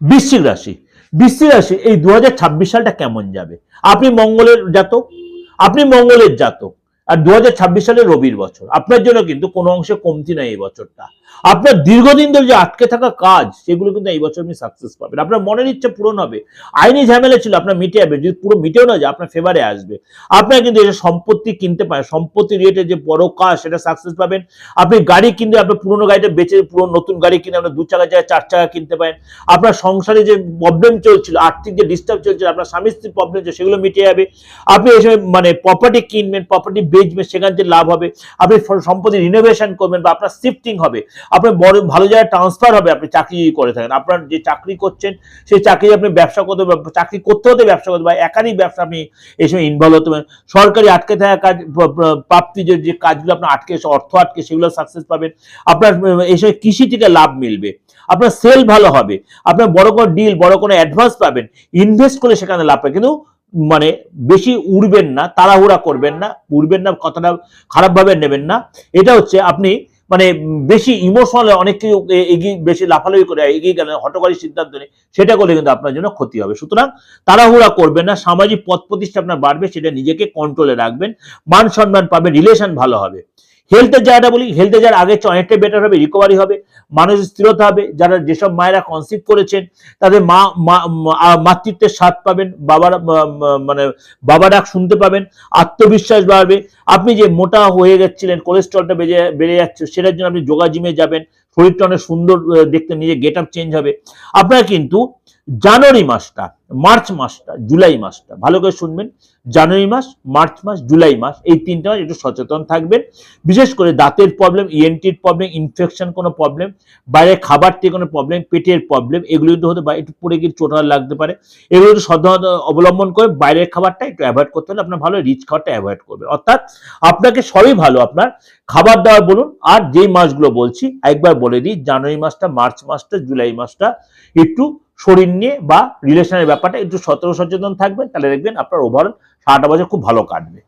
বৃশ্চিক রাশি। বৃশ্চিক রাশি এই দু হাজার ছাব্বিশ সালটা কেমন যাবে? আপনি মঙ্গলের জাতক, আপনি মঙ্গলের জাতক। আর দু হাজার ছাব্বিশ সালে রবির বছর। আপনার জন্য কিন্তু কোনো অংশে কমতি নাই এই বছরটা। আপনার দীর্ঘদিন ধরে যে আটকে থাকা কাজ, সেগুলো কিন্তু এই বছর আপনি সাকসেস পাবেন। আপনার মনের ইচ্ছা পূরণ হবে। আইনি ঝামেলা ছিল, আপনার মিটে যাবে। যদি পুরো মিটেও না যায়, আপনার ফেভারে আসবে। আপনার কিন্তু এটা সম্পত্তি কিনতে পারেন, সম্পত্তি রিলেটেড যে বড় কাজ, সেটা সাকসেস পাবেন। আপনি গাড়ি কিনতে, আপনার পুরোনো গাড়িটা বেঁচে পুরো নতুন গাড়ি কিনে আপনার দু চাকা জায়গায় চার চাকা কিনতে পারেন। আপনার সংসারে যে প্রবলেম চলছিল, আর্থিক যে ডিস্টার্ব চলছিল, আপনার স্বামী স্ত্রীর প্রবলেম সেগুলো মিটে যাবে। আপনি এই সময় মানে প্রপার্টি কিনবেন প্রপার্টি বেচবেন সেখান থেকে লাভ হবে। আপনি সম্পত্তি রিনোভেশন করবেন বা আপনার শিফটিং হবে। আপনার বড়, ভালো জায়গায় ট্রান্সফার হবে, আপনি চাকরি করে থাকেন। আপনার যে চাকরি করছেন, সেই চাকরি আপনি ব্যবসা করতে চাকরি করতে হতে ব্যবসা করতে বা একাধিক ব্যবসা আপনি এই সময় ইনভলভ হতে পারেন। সরকারি আটকে থাকা কাজ প্রাপ্তি যে যে কাজগুলো আপনার আটকে অর্থ আটকে, সেগুলো সাকসেস পাবেন। আপনার এই সময় কৃষি থেকে লাভ মিলবে। আপনার সেল ভালো হবে। আপনার বড় কোনো ডিল বড় কোনো অ্যাডভান্স পাবেন। ইনভেস্ট করলে সেখানে লাভ পাবে কিন্তু মানে বেশি উড়বেন না, তাড়াহুড়া করবেন না, উড়বেন না, কথাটা খারাপভাবে নেবেন না। এটা হচ্ছে আপনি মানে বেশি ইমোশনাল অনেক কিছু এগিয়ে, বেশি লাফালাফি করে এগিয়ে গেলেন হটকারী সিদ্ধান্ত নেই সেটা করলে কিন্তু আপনার জন্য ক্ষতি হবে। সুতরাং তাড়াহুড়া করবেন না, সামাজিক পথ প্রতিষ্ঠা আপনার বাড়বে, সেটা নিজেকে কন্ট্রোলে রাখবেন, মান সম্মান পাবেন রিলেশন ভালো হবে। হেলথের জায়গাটা বলি হেলথের জায়গা আগের চেয়ে অনেকটাই বেটার হবে রিকভারি হবে, মানুষের স্থিরতা হবে, যারা যেসব মায়েরা কনসিভ করেছেন, তাদের মা মাতৃত্বের স্বাদ পাবেন, বাবার মানে বাবা ডাক শুনতে পাবেন, আত্মবিশ্বাস বাড়বে। আপনি যে মোটা হয়ে যাচ্ছিলেন কোলেস্ট্রলটা বেড়ে বেড়ে যাচ্ছে, সেটার জন্য আপনি যোগা জিমে যাবেন, শরীরটা অনেক সুন্দর দেখতে নিজে গেট আপ চেঞ্জ হবে। আপনার কিন্তু জানুয়ারি মাসটা, মার্চ মাসটা, জুলাই মাসটা, ভালো করে শুনবেন, জানুয়ারি মাস, মার্চ মাস, জুলাই মাস, এই তিনটা মাস একটু সচেতন থাকবেন। বিশেষ করে দাঁতের প্রবলেম ইএনটির প্রবলেম ইনফেকশন কোনো প্রবলেম বাইরে খাবার থেকে কোনো প্রবলেম পেটের প্রবলেম এগুলো কিন্তু হতে পারে, একটু পরে গিয়ে চোটাল লাগতে পারে। এগুলো একটু সাবধানতা অবলম্বন করে বাইরের খাবারটা একটু অ্যাভয়েড করতে হলে আপনার ভালো রিচ খাবারটা অ্যাভয়েড করবে। অর্থাৎ আপনাকে সবই ভালো আপনার খাবার দাবার বলুন, আর যেই মাসগুলো বলছি, একবার বলে দিই, জানুয়ারি মাসটা, মার্চ মাসটা, জুলাই মাসটা একটু শরীর নিয়ে বা রিলেশনের ব্যাপারটা একটু সতর্ক সচেতন থাকবেন, তাহলে দেখবেন আপনার ওভারঅল সারাটা বছর খুব ভালো কাটবে।